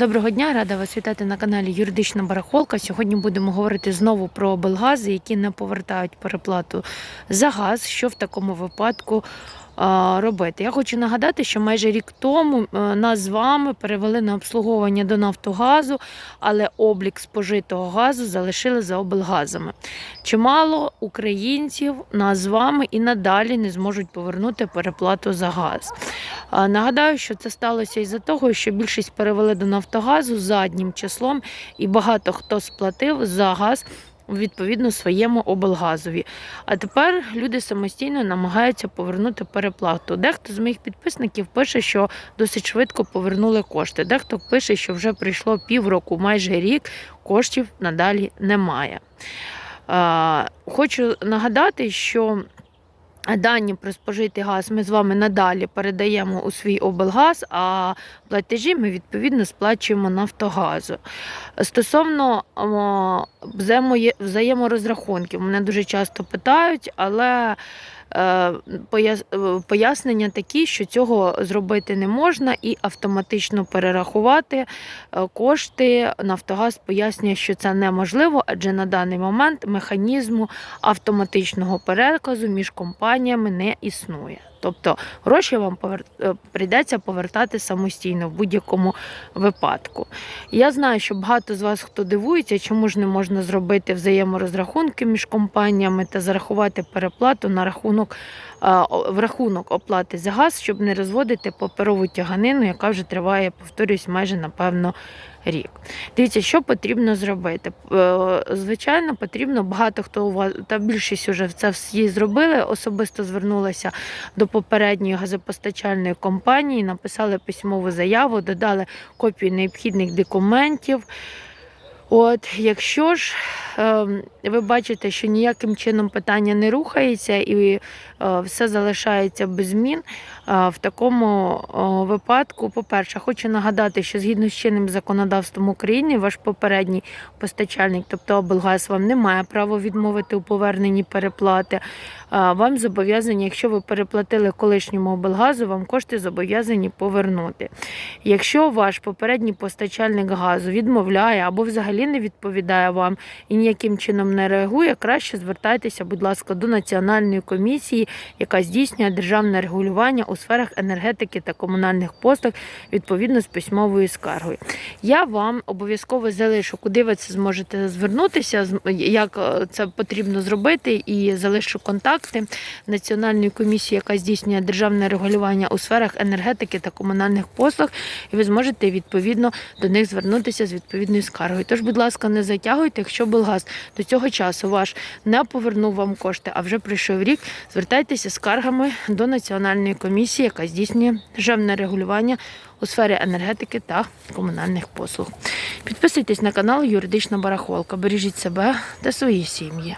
Доброго дня, рада вас вітати на каналі Юридична Барахолка. Сьогодні будемо говорити знову про облгази, які не повертають переплату за газ. Що в такому випадку робити? Я хочу нагадати, що майже рік тому е, нас з вами перевели на обслуговування до Нафтогазу, але облік спожитого газу залишили за облгазами. Чимало українців нас з вами і надалі не зможуть повернути переплату за газ. Нагадаю, що це сталося із-за того, що більшість перевели до Нафтогазу заднім числом, і багато хто сплатив за газ відповідно своєму облгазові. А тепер люди самостійно намагаються повернути переплату. Дехто з моїх підписників пише, що досить швидко повернули кошти. Дехто пише, що вже прийшло півроку, майже рік, коштів надалі немає. Хочу нагадати, що Дані про спожитий газ ми з вами надалі передаємо у свій облгаз, а платежі ми відповідно сплачуємо Нафтогазу. Стосовно взаєморозрахунків, мене дуже часто питають, але пояснення такі, що цього зробити не можна і автоматично перерахувати е, кошти. Нафтогаз пояснює, що це неможливо, адже на даний момент механізму автоматичного переказу між компаніями не існує. Тобто гроші вам повер... е, прийдеться повертати самостійно в будь-якому випадку. Я знаю, що багато з вас хто дивується, чому ж не можна зробити взаєморозрахунки між компаніями та зарахувати переплату на рахунок в рахунок оплати за газ, щоб не розводити паперову тяганину, яка вже триває, повторюсь, майже напевно рік. Дивіться, що потрібно зробити. Е, Звичайно, потрібно багато хто у вас та більшість вже це всі зробили. Особисто звернулася до попередньої газопостачальної компанії, написали письмову заяву, додали копію необхідних документів. От, якщо ж е, ви бачите, що ніяким чином питання не рухається і е, все залишається без змін, в такому випадку, по-перше, хочу нагадати, що згідно з чинним законодавством України, ваш попередній постачальник, тобто облгаз, вам не має права відмовити у поверненні переплати. Вам зобов'язані, якщо ви переплатили колишньому облгазу, вам кошти зобов'язані повернути. Якщо ваш попередній постачальник газу відмовляє або взагалі не відповідає вам і ніяким чином не реагує, краще звертайтеся, будь ласка, до національної комісії, яка здійснює державне регулювання у сферах енергетики та комунальних послуг відповідно з письмовою скаргою. Я вам обов'язково залишу, куди ви це зможете звернутися, як е, це потрібно зробити, і залишу контакти національної комісії, яка здійснює державне регулювання у сферах енергетики та комунальних послуг, і ви зможете відповідно до них звернутися з відповідною скаргою. Тож, будь ласка, не затягуйте, якщо Белгаз до цього часу ваш не повернув вам кошти, а вже пройшов рік. Звертайтеся скаргами до національної комісії, яка здійснює державне регулювання у сфері енергетики та комунальних послуг. Підписуйтесь на канал Юридична Барахолка. Бережіть себе та свої сім'ї.